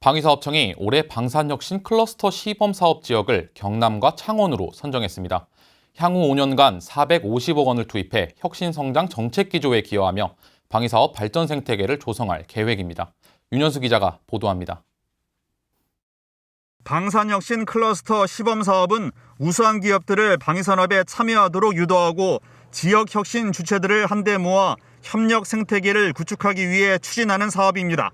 방위사업청이 올해 방산혁신 클러스터 시범 사업 지역을 경남과 창원으로 선정했습니다. 향후 5년간 450억 원을 투입해 혁신 성장 정책 기조에 기여하며 방위사업 발전 생태계를 조성할 계획입니다. 윤현수 기자가 보도합니다. 방산혁신 클러스터 시범 사업은 우수한 기업들을 방위산업에 참여하도록 유도하고 지역 혁신 주체들을 한데 모아 협력 생태계를 구축하기 위해 추진하는 사업입니다.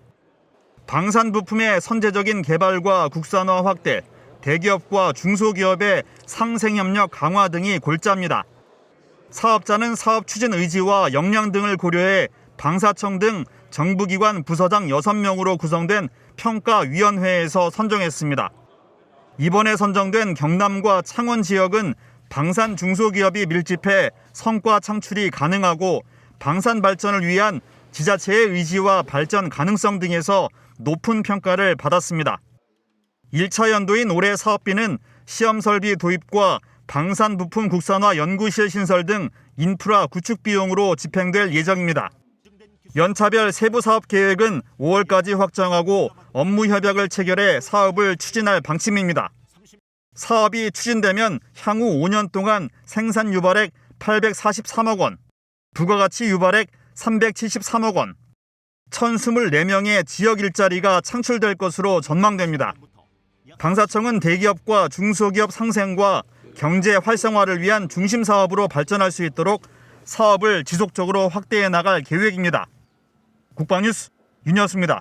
방산 부품의 선제적인 개발과 국산화 확대, 대기업과 중소기업의 상생 협력 강화 등이 골자입니다. 사업자는 사업 추진 의지와 역량 등을 고려해 방사청 등 정부기관 부서장 6명으로 구성된 평가위원회에서 선정했습니다. 이번에 선정된 경남과 창원 지역은 방산 중소기업이 밀집해 성과 창출이 가능하고 방산 발전을 위한 지자체의 의지와 발전 가능성 등에서 높은 평가를 받았습니다. 1차 연도인 올해 사업비는 시험 설비 도입과 방산 부품 국산화 연구실 신설 등 인프라 구축 비용으로 집행될 예정입니다. 연차별 세부 사업 계획은 5월까지 확정하고 업무 협약을 체결해 사업을 추진할 방침입니다. 사업이 추진되면 향후 5년 동안 생산 유발액 843억 원, 부가가치 유발액 373억 원, 1,024명의 지역 일자리가 창출될 것으로 전망됩니다. 방사청은 대기업과 중소기업 상생과 경제 활성화를 위한 중심 사업으로 발전할 수 있도록 사업을 지속적으로 확대해 나갈 계획입니다. 국방뉴스 윤여수입니다.